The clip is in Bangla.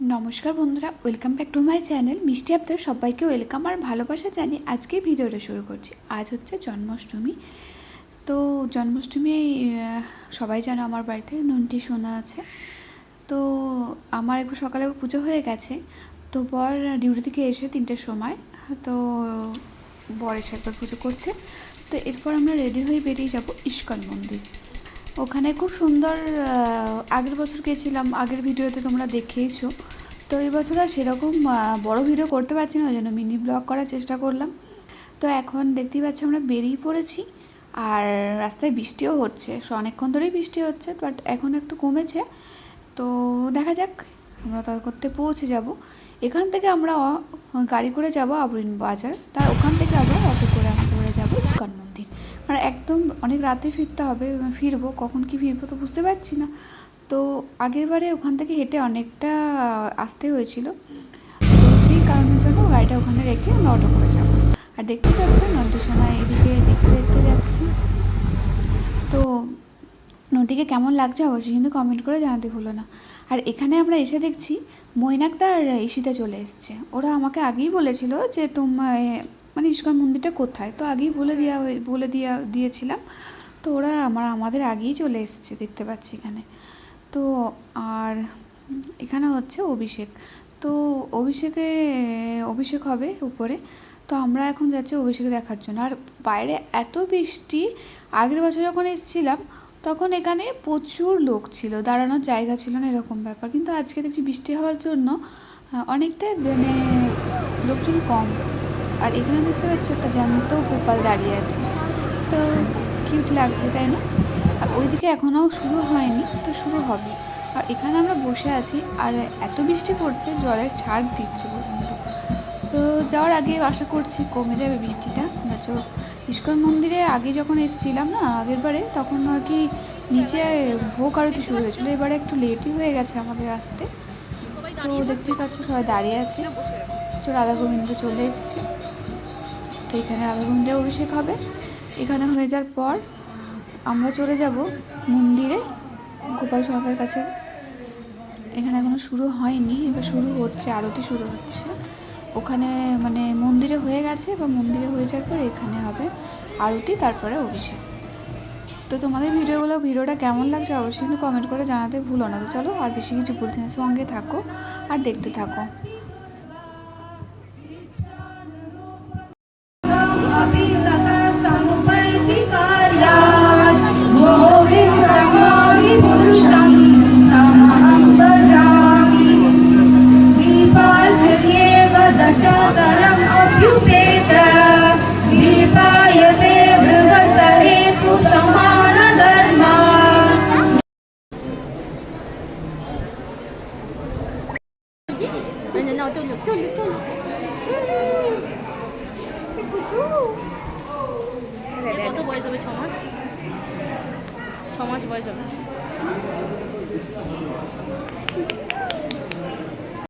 নমস্কার বন্ধুরা, welcome back to my channel মিষ্টি আপনাদের সবাইকে ওয়েলকাম আর ভালোবাসা জানি আজকে ভিডিওটা শুরু করছি। আজ হচ্ছে জন্মাষ্টমী। তো জন্মাষ্টমী সবাই জানো আমার বাড়িতে নুনটি সোনা আছে। তো আমার একবার সকালে পুজো হয়ে গেছে। তো বর ডিউটি থেকে এসে তিনটের সময়, তো বর এসে একবার পুজো করছে। তো এরপর আমরা রেডি হয়ে বেরিয়ে যাব ইস্কন মন্দির। ওখানে খুব সুন্দর আগের বছর গেছিলাম আগের ভিডিওতে তোমরা দেখেইছো তো এই বছর আর সেরকম বড় ভিডিও করতে পারছি না, ওই জন্য মিনি ব্লগ করার চেষ্টা করলাম। তো এখন দেখতেই পাচ্ছি আমরা বেরিয়ে পড়েছি, আর রাস্তায় বৃষ্টিও হচ্ছে। অনেকক্ষণ ধরেই বৃষ্টি হচ্ছে, বাট এখন একটু কমেছে। তো দেখা যাক, আমরা তত করতে পৌঁছে যাব। এখান থেকে আমরা গাড়ি করে যাব আবরিন বাজার। তার ওখান থেকে আবার অটো করে আমরা করে যাব ইস্কন মন্দির মানে একদম অনেক রাতে ফিরতে হবে, ফিরবো। কখন কি ফিরবো তো বুঝতে পারছি না। তো আগের বারে ওখান থেকে হেঁটে অনেকটা আসতে হয়েছিল। সেই কারণের জন্য গাড়িটা ওখানে রেখে আমরা অটো করে যাব। আর দেখতে পাচ্ছেন নন্দসোনা এদিকে দেখতে দেখতে যাচ্ছি। তো নদীকে কেমন লাগছে অবশ্যই কিন্তু কমেন্ট করে জানাতে ভুলো না। আর এখানে আমরা এসে দেখছি মৈনাকদা আর ঈশিতা চলে এসছে। ওরা আমাকে আগেই বলেছিল যে তোমার মানে ইস্কন মন্দিরটা কোথায়? তো আগেই বলে দেওয়া হয়ে, বলে দিয়া, দিয়েছিলাম। তো ওরা আমার, আমাদের আগেই চলে এসছে দেখতে পাচ্ছি এখানে। তো আর এখানে হচ্ছে অভিষেক। তো অভিষেকে, অভিষেক হবে উপরে। তো আমরা এখন যাচ্ছি অভিষেক দেখার জন্য। আর বাইরে এত বৃষ্টি, আগের বছর যখন এসেছিলাম, তখন এখানে প্রচুর লোক ছিল। দাঁড়ানোর জায়গা ছিল না এরকম ব্যাপার। কিন্তু আজকে দেখছি বৃষ্টি হওয়ার জন্য অনেকটাই মানে লোকজন কম। আর এখানে দেখতে পাচ্ছি একটা জ্যান্ত গোপাল দাঁড়িয়ে আছে। তো কিউট লাগছে, তাই না? আর ওইদিকে এখনও শুরু হয়নি, তো শুরু হবে। আর এখানে আমরা বসে আছি, আর এত বৃষ্টি পড়ছে, জলের ছাড় দিচ্ছে পর্যন্ত। তো যাওয়ার আগে আশা করছি কমে যাবে বৃষ্টিটা। তো ইস্কন মন্দিরে আগে যখন এসেছিলাম না, আগের বারে, তখন আর কি নিচে ভোগ আরতি শুরু হয়েছিল। এবারে একটু লেটই হয়ে গেছে আমাদের আসতে। তো দেখতেই পাচ্ছ সবাই দাঁড়িয়ে আছে। তো রাধা গোবিন্দ চলে এসছে। তো এখানে রাধা গোবিন্দের অভিষেক হবে। এখানে হয়ে যাওয়ার পর আমরা চলে যাব মন্দিরে। গোপাল সরকারের কাছে। এখানে এখনও শুরু হয়নি, এবার শুরু হচ্ছে, আরতি শুরু হচ্ছে। ওখানে মানে মন্দিরে হয়ে গেছে বা মন্দিরে হয়ে যাওয়ার পর এখানে হবে আরতি, তারপরে অভিষেক। তো তোমাদের ভিডিওগুলো, ভিডিওটা কেমন লাগছে অবশ্যই কিন্তু কমেন্ট করে জানাতে ভুলো না। তো চলো আর বেশি কিছু বলতে না, সঙ্গে থাকো আর দেখতে থাকো। 돌려 돌려 돌려 돌려 네네네. 이것도 뭐해 저거 저맛? 저맛이 뭐해 저거?